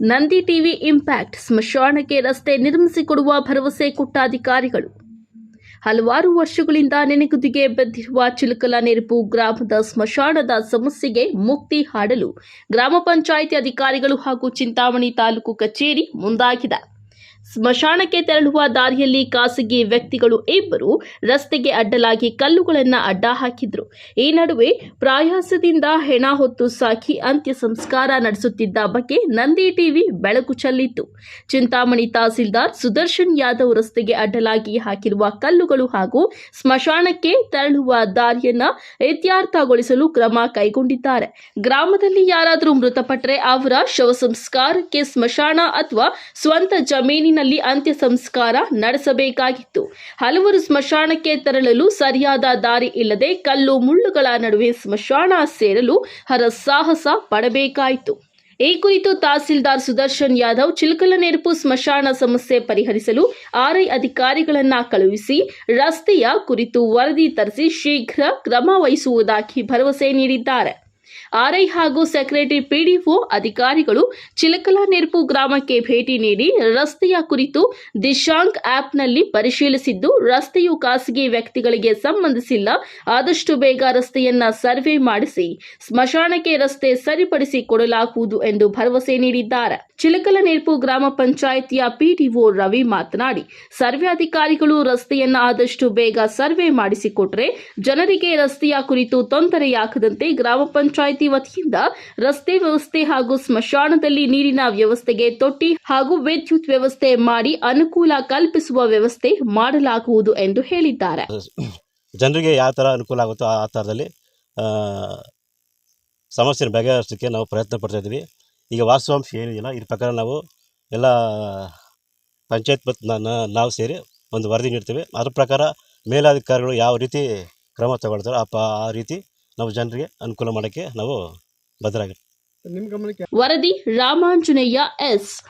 Nandi TV impact ಸ್ಮಶಾನಕ್ಕೆ ರಸ್ತೆ ನಿರ್ಮಿಸಿಕೊಡುವ ಭರವಸೆ ಕೊಟ್ಟ ಅಧಿಕಾರಿಗಳು ಹಲವಾರು ವರ್ಷಗಳಿಂದ ನೆನೆಗುದಿಗೆ ಬೆದ್ದಿರುವ ಚಿಲಕಲ ನೆರಪು ಗ್ರಾಮದ ಸ್ಮಶಾನದ ಸಮಸ್ಯೆಗೆ ಮುಕ್ತಿ ಹಾಡಲು ಗ್ರಾಮ ಪಂಚಾಯಿತಿ ಅಧಿಕಾರಿಗಳು ಹಾಗೂ ಚಿಂತಾಮಣಿ ತಾಲೂಕು ಕಚೇರಿ ಮುಂದಾಗಿದೆ. ಸ್ಮಶಾನಕ್ಕೆ ತೆರಳುವ ದಾರಿಯಲ್ಲಿ ಖಾಸಗಿ ವ್ಯಕ್ತಿಗಳು ಇಬ್ಬರು ರಸ್ತೆಗೆ ಅಡ್ಡಲಾಗಿ ಕಲ್ಲುಗಳನ್ನು ಅಡ್ಡ ಹಾಕಿದ್ರು. ಈ ನಡುವೆ ಪ್ರಾಯಾಸದಿಂದ ಹೆಣ ಹೊತ್ತು ಸಾಕಿ ಅಂತ್ಯ ಸಂಸ್ಕಾರ ನಡೆಸುತ್ತಿದ್ದ ಬಗ್ಗೆ ನಂದಿ ಟಿವಿ ಬೆಳಕು ಚೆಲ್ಲಿತ್ತು. ಚಿಂತಾಮಣಿ ತಹಸೀಲ್ದಾರ್ ಸುದರ್ಶನ್ ಯಾದವ್ ರಸ್ತೆಗೆ ಅಡ್ಡಲಾಗಿ ಹಾಕಿರುವ ಕಲ್ಲುಗಳು ಹಾಗೂ ಸ್ಮಶಾನಕ್ಕೆ ತೆರಳುವ ದಾರಿಯನ್ನ ಇತ್ಯರ್ಥಗೊಳಿಸಲು ಕ್ರಮ ಕೈಗೊಂಡಿದ್ದಾರೆ. ಗ್ರಾಮದಲ್ಲಿ ಯಾರಾದರೂ ಮೃತಪಟ್ಟರೆ ಅವರ ಶವ ಸಂಸ್ಕಾರಕ್ಕೆ ಸ್ಮಶಾನ ಅಥವಾ ಸ್ವಂತ ಜಮೀನಿನಲ್ಲಿ ಅಂತ್ಯ ಸಂಸ್ಕಾರ ನಡೆಸಬೇಕಾಗಿತ್ತು. ಹಲವರು ಸ್ಮಶಾನಕ್ಕೆ ತೆರಳಲು ಸರಿಯಾದ ದಾರಿ ಇಲ್ಲದೆ ಕಲ್ಲು ಮುಳ್ಳುಗಳ ನಡುವೆ ಸ್ಮಶಾನ ಸೇರಲು ಹರಸಾಹಸ ಪಡಬೇಕಾಯಿತು. ಈ ಕುರಿತು ತಹಸೀಲ್ದಾರ್ ಸುದರ್ಶನ್ ಯಾದವ್ ಚಿಲಕಲನೆರಪು ಸ್ಮಶಾನ ಸಮಸ್ಯೆ ಪರಿಹರಿಸಲು ಆರ್ಐ ಅಧಿಕಾರಿಗಳನ್ನ ಕಳುಹಿಸಿ, ರಸ್ತೆಯ ಕುರಿತು ವರದಿ ತರಿಸಿ ಶೀಘ್ರ ಕ್ರಮ ವಹಿಸುವುದಾಗಿ ಭರವಸೆ ನೀಡಿದ್ದಾರೆ. ಆರ್ಐ ಹಾಗೂ ಸೆಕ್ರೆಟರಿ ಪಿಡಿಒ ಅಧಿಕಾರಿಗಳು ಚಿಲಕಲ ನೆರಪು ಗ್ರಾಮಕ್ಕೆ ಭೇಟಿ ನೀಡಿ ರಸ್ತೆಯ ಕುರಿತು ದಿಶಾಂಕ್ ಆಪ್ನಲ್ಲಿ ಪರಿಶೀಲಿಸಿದ್ದು, ರಸ್ತೆಯು ಖಾಸಗಿ ವ್ಯಕ್ತಿಗಳಿಗೆ ಸಂಬಂಧಿಸಿಲ್ಲ. ಆದಷ್ಟು ಬೇಗ ರಸ್ತೆಯನ್ನ ಸರ್ವೆ ಮಾಡಿಸಿ, ಸ್ಮಶಾನಕ್ಕೆ ರಸ್ತೆ ಸರಿಪಡಿಸಿ ಕೊಡಲಾಗುವುದು ಎಂದು ಭರವಸೆ ನೀಡಿದ್ದಾರೆ. ಚಿಲಕಲ ನೆರಪು ಗ್ರಾಮ ಪಂಚಾಯಿತಿಯ ಪಿಡಿಒ ರವಿ ಮಾತನಾಡಿ, ಸರ್ವೆ ಅಧಿಕಾರಿಗಳು ರಸ್ತೆಯನ್ನ ಆದಷ್ಟು ಬೇಗ ಸರ್ವೆ ಮಾಡಿಸಿಕೊಟ್ರೆ ಜನರಿಗೆ ರಸ್ತೆಯ ಕುರಿತು ತೊಂದರೆಯಾಗದಂತೆ ಗ್ರಾಮ ಪಂಚಾಯಿತಿ ವತಿಯಿಂದ ರಸ್ತೆ ವ್ಯವಸ್ಥೆ ಹಾಗೂ ಸ್ಮಶಾನದಲ್ಲಿ ನೀರಿನ ವ್ಯವಸ್ಥೆಗೆ ತೊಟ್ಟಿ ಹಾಗೂ ವಿದ್ಯುತ್ ವ್ಯವಸ್ಥೆ ಮಾಡಿ ಅನುಕೂಲ ಕಲ್ಪಿಸುವ ವ್ಯವಸ್ಥೆ ಮಾಡಲಾಗುವುದು ಎಂದು ಹೇಳಿದ್ದಾರೆ. ಜನರಿಗೆ ಯಾವ ಥರ ಅನುಕೂಲ ಆಗುತ್ತೋ ಆ ಥರದಲ್ಲಿ ಸಮಸ್ಯೆ ಬಗೆಹರಿಸೋಕ್ಕೆ ನಾವು ಪ್ರಯತ್ನ ಪಡ್ತಾ ಇದ್ದೀವಿ. ಈಗ ವಾಸ್ತವಾಂಶ ಏನಿಲ್ಲ ಇದ್ರ ಪ್ರಕಾರ ನಾವು ಎಲ್ಲ ಪಂಚಾಯತ್ ಮತ್ತು ನಾವು ಸೇರಿ ಒಂದು ವರದಿ ನೀಡ್ತೇವೆ. ಅದ್ರ ಪ್ರಕಾರ ಮೇಲಾಧಿಕಾರಿಗಳು ಯಾವ ರೀತಿ ಕ್ರಮ ತಗೊಳ್ತಾರೋ ಆ ಆ ರೀತಿ ನಾವು ಜನರಿಗೆ ಅನುಕೂಲ ಮಾಡೋಕ್ಕೆ ನಾವು ಬದಲಾಗ ನಿಮ್ಮ ಗಮನಕ್ಕೆ ವರದಿ ರಾಮಾಂಜನೇಯ ಎಸ್.